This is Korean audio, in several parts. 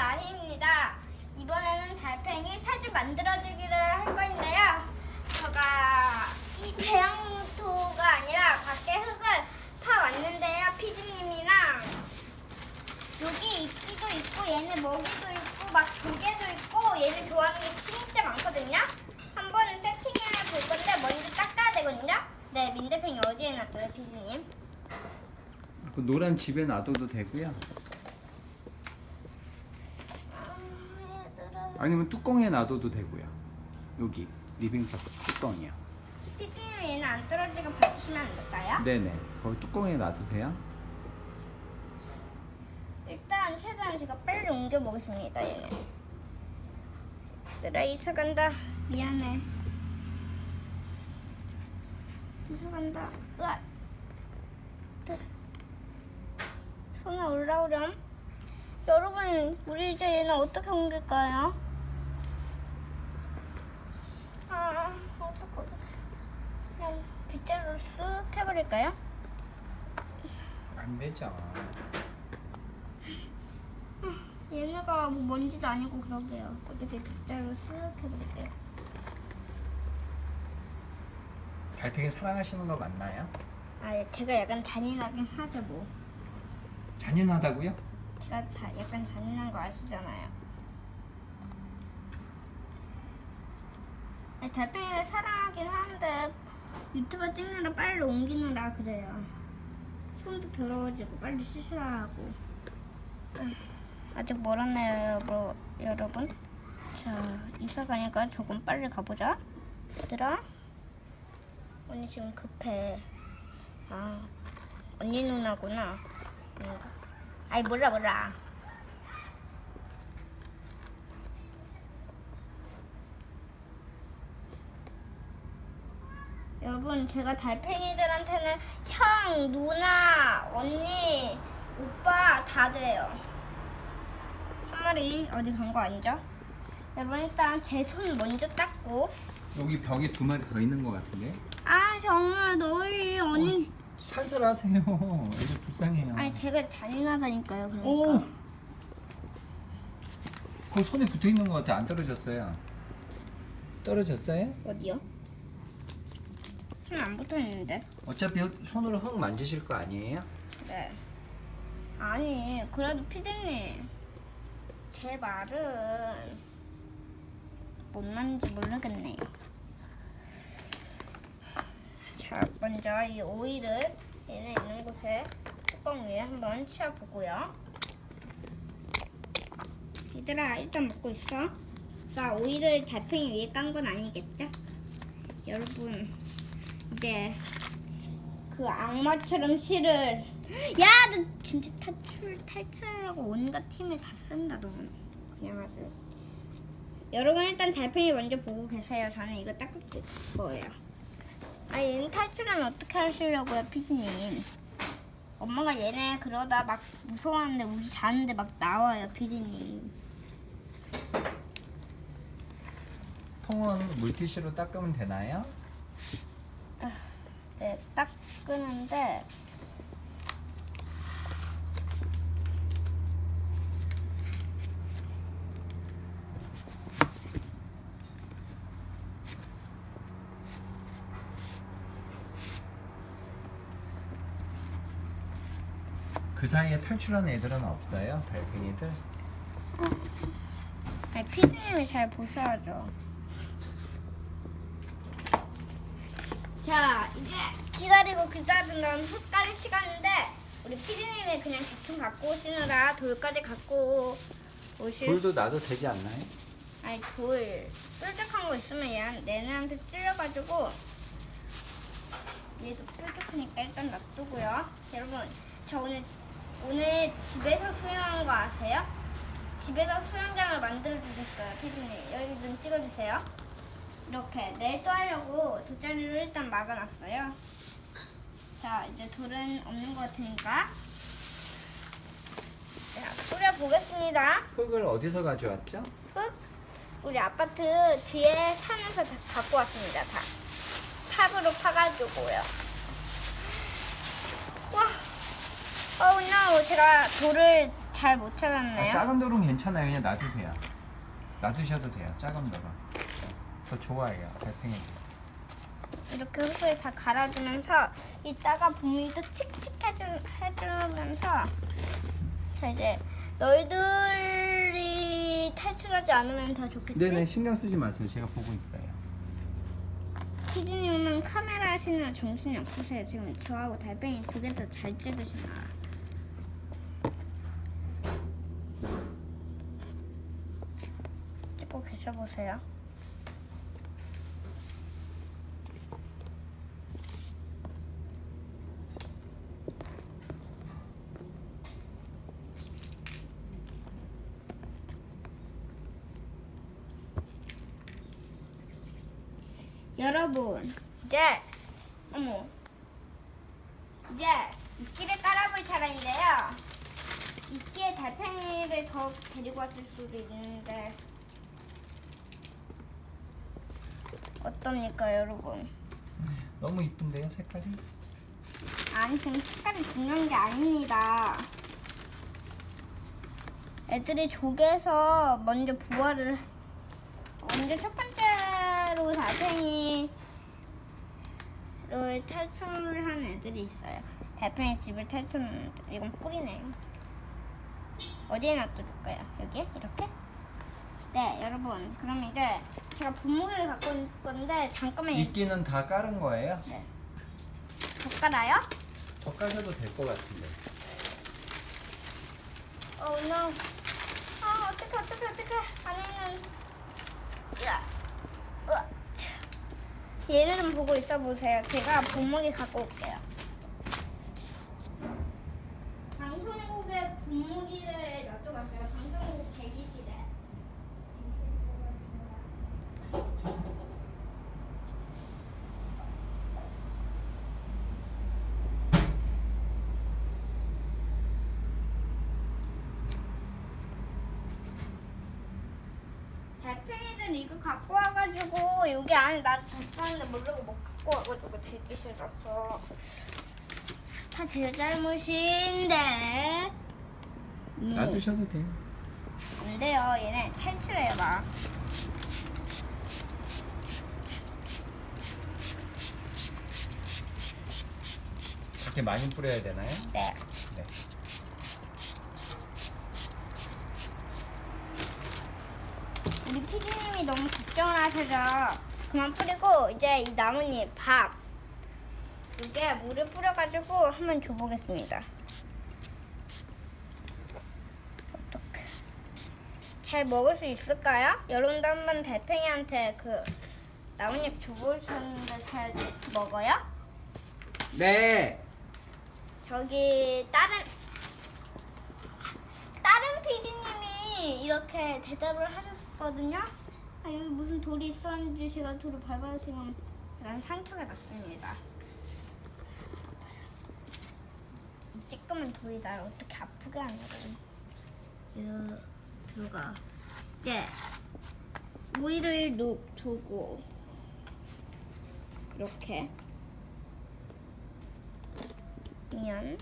라희입니다. 이번에는 달팽이 사주 만들어주기를 할 건데요. 제가 이 배양토가 아니라 밖에 흙을 파왔는데요. 피디님이랑 여기 이끼도 있고 얘는 먹이도 있고 막 조개도 있고 얘는 좋아하는 게 진짜 많거든요. 한번 세팅해 볼 건데 먼저 닦아야 되거든요. 네, 민대팽이 어디에 놨어요, 피디님? 그 노란 집에 놔둬도 되고요. 아, 얘들 아. 아니면 뚜껑에 놔둬도 되고요. 여기 리빙탑 뚜껑이요. 피디님 얘는 안 떨어지게 봐주시면 안 될까요? 네네. 거기 뚜껑에 놔두세요. 일단 최대한 제가 빨리 옮겨 보겠습니다. 얘는. 얘들아 이사 간다. 미안해. 이사 간다. 으아. 뜨. 손에 올라오렴. 여러분, 우리 이제 얘는 어떻게 옮길까요? 아, 어떡해, 어떡해. 그냥 빗자루로 쓱 해버릴까요? 안 되죠. 얘네가 뭐 먼지도 아니고 그러게요. 어떻게 빗자루로 쓱 해버릴게요. 달팽이 사랑하시는 거 맞나요? 아, 제가 약간 잔인하긴 하죠, 뭐. 잔인하다고요? 제가 자, 약간 잔인한 거 아시잖아요. 아니, 달팽이를 사랑하긴 하는데 유튜브 찍느라 빨리 옮기느라 그래요. 손도 더러워지고 빨리 하고. 아, 아직 멀었네요, 여러, 여러분. 자, 이사 가니까 조금 빨리 가보자. 얘들아. 언니 지금 급해. 아, 언니 누나구나. 응. 아이 몰라 몰라. 여러분 제가 달팽이들한테는 형, 누나, 언니, 오빠 다 돼요. 한 마리 어디 간 거 아니죠? 여러분 일단 제 손 먼저 닦고 여기 벽에 두 마리 더 있는 것 같은데? 아 정말 너희 언니 살살 하세요. 이거 불쌍해요. 아니 제가 잔인하다니까요 그러니까 오! 그 손에 붙어 있는 것 같아. 안 떨어졌어요. 떨어졌어요? 어디요? 손안 붙어 있는데. 어차피 손으로 흙 만지실 거 아니에요? 네. 아니, 그래도 피디님, 제 말은 뭔 말인지 모르겠네요. 자, 먼저 이 오일을 얘네 있는 곳에 뚜껑 위에 한번 치워보고요. 얘들아, 일단 먹고 있어. 나 오일을 달팽이 위에 깐 건 아니겠죠? 여러분, 이제 그 악마처럼 실을. 야 너 진짜 탈출 탈출하려고 온갖 팀을 다 쓴다 너. 그냥 아주 여러분 일단 달팽이 먼저 보고 계세요. 저는 이거 닦을 거예요. 아 얘는 탈출하면 어떻게 하시려고요 피디님? 엄마가 얘네 그러다 막 무서워하는데 우리 자는데 막 나와요 피디님. 통은 물티슈로 닦으면 되나요? 네 닦으는데 그 사이에 탈출한 애들은 없어요? 달팽이들? 아니 피디님이 잘 보셔야죠. 자 이제 기다리고 기다리던 흙까지 치갔는데 우리 피디님이 그냥 대충 갖고 오시느라 돌까지 갖고 오실 돌도 놔도 되지 않나요? 아니 돌 뾰족한 거 있으면 얘 얘네한테 찔려가지고 얘도 뾰족하니까 일단 놔두고요. 여러분 저 오늘 오늘 집에서 수영한 거 아세요? 집에서 수영장을 만들어 주셨어요, 피디님. 여기 좀 찍어주세요. 이렇게 내일 또 하려고 돗자리로 일단 막아놨어요. 자 이제 돌은 없는 것 같으니까 자 뿌려 보겠습니다. 흙을 어디서 가져왔죠? 흙 우리 아파트 뒤에 산에서 다 갖고 왔습니다. 다 팝으로 파가지고요. 와, 어우 no, 제가 돌을 잘 못 찾았네요. 아, 작은 돌은 괜찮아요. 그냥 놔두세요. 놔두셔도 돼요. 작은 돌은 더 좋아해요. 달팽이. 이렇게 흙을 다 갈아주면서 이따가 분위기도 칙칙해주, 해주면서 자 이제 너희들이 탈출하지 않으면 더 좋겠지? 네네 신경 쓰지 마세요. 제가 보고 있어요. 피디님은 카메라 하시느라 정신이 없으세요. 지금 저하고 달팽이 두 개 다 잘 찍으시나. 찍고 계셔보세요. 여러분, 이제 어머, 이제 이끼를 깔아볼 차례인데요. 이끼에 달팽이를 더 데리고 왔을 수도 있는데 어떻습니까, 여러분? 너무 이쁜데요 색깔이? 아니 지금 색깔이 중요한 게 아닙니다. 애들이 조개에서 먼저 부화를 먼저 첫 번째 로 달팽이를 탈출을 한 애들이 있어요. 달팽이 집을 탈출하는 애들. 이건 뿌리네요. 어디에 놔둬줄까요? 여기? 이렇게? 네, 여러분. 그럼 이제 제가 분무기를 갖고 올 건데 잠깐만 이끼는 다 깔은 거예요? 더 깔아요? 더 까셔도 될 것 같은데. 어, no. 아, 어떡해, 어떡해, 어떡해. 안에는. 야. 얘들은 보고 있어 보세요. 제가 분무기 갖고 올게요. 방송국에 분무기를 놔둬봤어요. 방송국 대기 달팽이들 이거 갖고 와가지고 여기 안에 나 됐었는데 모르고 못 갖고 와가지고 대기실에서 다 제 잘못인데 음, 놔두셔도 돼요. 안 돼요 얘네 탈출해요 막 이렇게 많이 뿌려야 되나요? 네. 네. 우리 피디님이 너무 걱정을 하셔서 그만 뿌리고 이제 이 나뭇잎 밥 이게 물을 뿌려가지고 한번 줘보겠습니다. 어떻게 잘 먹을 수 있을까요? 여러분도 한번 달팽이한테 그 나뭇잎 줘보셨는데 잘 먹어요? 네. 저기 다른 다른 PD님이 이렇게 대답을 하셨거든요. 아, 여기 무슨 돌이 있었는지 제가 돌을 밟아서 지금 난 상처가 났습니다. 이 쬐끄만 돌이 날 어떻게 아프게 하냐고. 이거 들어가. 이제 오이를 놓 두고 이렇게 미안.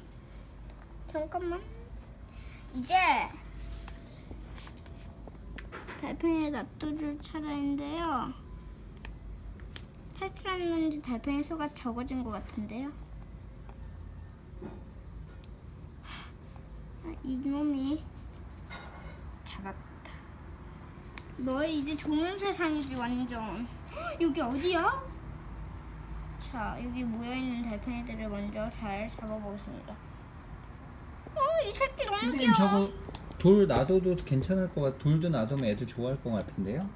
잠깐만. 이제 달팽이를 놔둬줄 차례인데요. 탈출했는지 달팽이 수가 적어진 것 같은데요. 아, 이놈이 잡았다. 널 이제 좋은 세상이지 완전. 헉, 여기 어디야? 자, 여기 모여있는 달팽이들을 먼저 잘 잡아보겠습니다. 어, 이 새끼 너무 귀여워. 저거 돌 놔둬도 괜찮을 것 같. 돌도 놔두면 애들 좋아할 것 같은데요?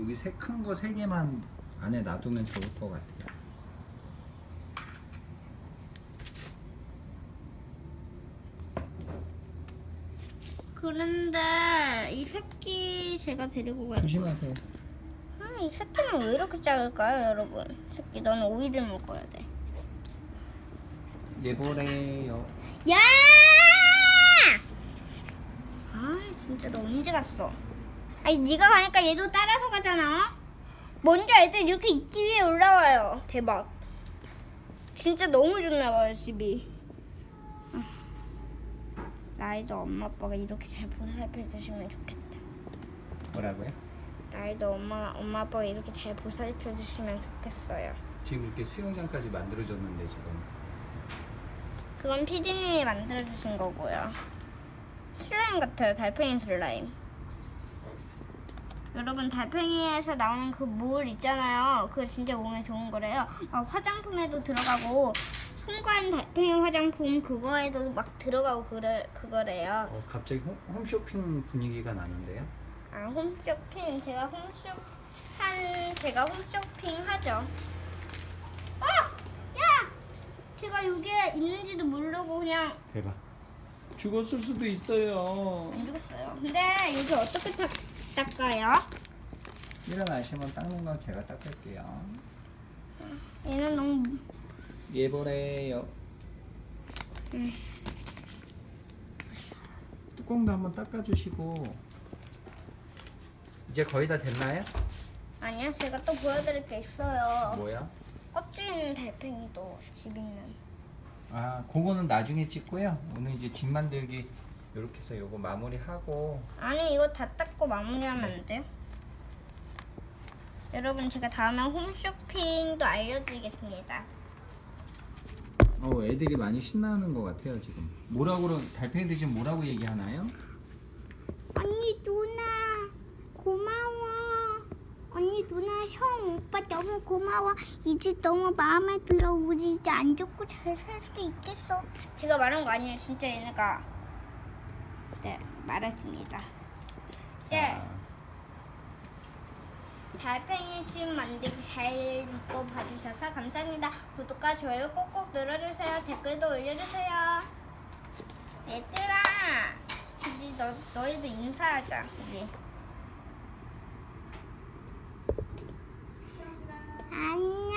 여기 세큰거 세 개만 안에 놔두면 좋을 것 같아요. 그런데 이 새끼 제가 데리고 갈 거야. 조심하세요. 아, 이 새끼는 왜 이렇게 작을까요, 여러분? 이 새끼, 너는 오이를 먹어야 돼. 예보래요. 야! 아, 진짜 너 언제 갔어? 아니, 네가 가니까 얘도 따라서 가잖아. 먼저 애들 이렇게 있기 위해 올라와요. 대박. 진짜 너무 좋나 봐요, 집이. 아, 라이도 엄마 아빠가 이렇게 잘 보살펴 주시면 좋겠다. 뭐라고요? 라이도 엄마 엄마 아빠가 이렇게 잘 보살펴 주시면 좋겠어요. 지금 이렇게 수영장까지 만들어줬는데 지금 그건 피디님이 만들어 주신 거고요. 슬라임 같아요. 달팽이 슬라임. 여러분 달팽이에서 나오는 그 물 있잖아요. 그거 진짜 몸에 좋은 거래요. 어, 화장품에도 들어가고 손과인 달팽이 화장품 그거에도 막 들어가고 그래 그거래요. 어, 갑자기 홈, 홈쇼핑 분위기가 나는데요? 아 홈쇼핑 제가 홈쇼 한 제가 홈쇼핑 하죠. 아! 야! 제가 여기에 있는지도 모르고 그냥 대박 죽었을 수도 있어요 안 죽었어요. 근데 여기 어떻게 닦, 닦아요? 일어나시면 닦는 건 제가 닦을게요 얘는 너무 예보래요 음. 뚜껑도 한번 닦아주시고 이제 거의 다 됐나요? 아니요 제가 또 보여드릴 게 있어요. 뭐야? 껍질 있는 달팽이도 집 있는. 아 그거는 나중에 찍고요 오늘 이제 집 만들기 이렇게 해서 요거 마무리하고 아니 이거 다 닦고 마무리하면 안 돼요? 여러분 제가 다음에 홈쇼핑도 알려드리겠습니다. 어 애들이 많이 신나는 것 같아요 지금 뭐라고 그러 달팽이들 지금 뭐라고 얘기하나요? 언니 누나 고마워. 언니 누나 형 오빠 너무 고마워. 이 집 너무 마음에 들어. 우리 이제 안 죽고 잘 살 수 있겠어. 제가 말한 거 아니에요. 진짜 얘네가 네 말했습니다. 이제 달팽이 집 만들기 잘 믿고 봐주셔서 감사합니다. 구독과 좋아요 꼭꼭 눌러주세요. 댓글도 올려주세요. 얘들아, 이제 너, 너희도 인사하자. 이제. 啊